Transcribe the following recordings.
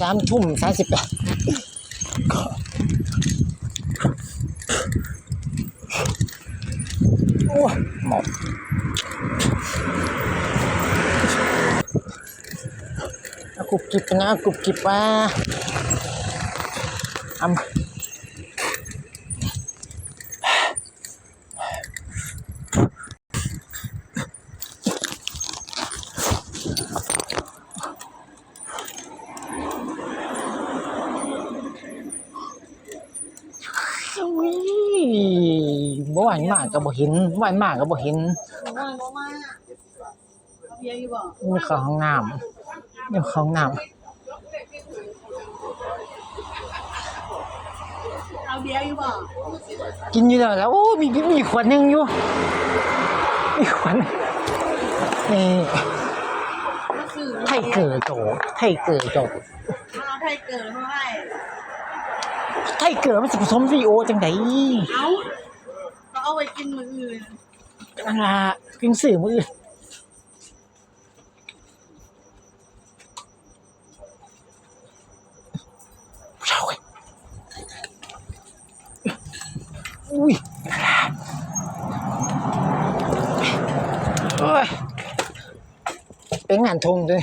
สามทุ่มสามสิบแปดโอ้หมอกกุบกิบนะกุบกิบว่าทำ อุ้ยบ่หวานมากก็บ่เห็นหวานมากก็บ่เห็นหว่าโนมาเอาเบียร์อยู่บ่นี่เขาห้องน้ำนี่เขาห้องน้เอาเบียร์อยู่บ่ำกินอยู่แล้วแล้วโอ้มีมีขวดหนึงอยู่มีขวดนี่ก็คือไทเกอร์โจไทเกอร์โจ เอาไทยเกิดเท่าไหร่ ไทเกอร์มันสิผสมซีโอจังไดเอาก็เอาไว้กินมื้ออื่นจังล่ะกินสื่อมืออนเช้าเว้ยอุ้ยโอ้ยเป็นงานทงด้วย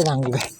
ตัวอ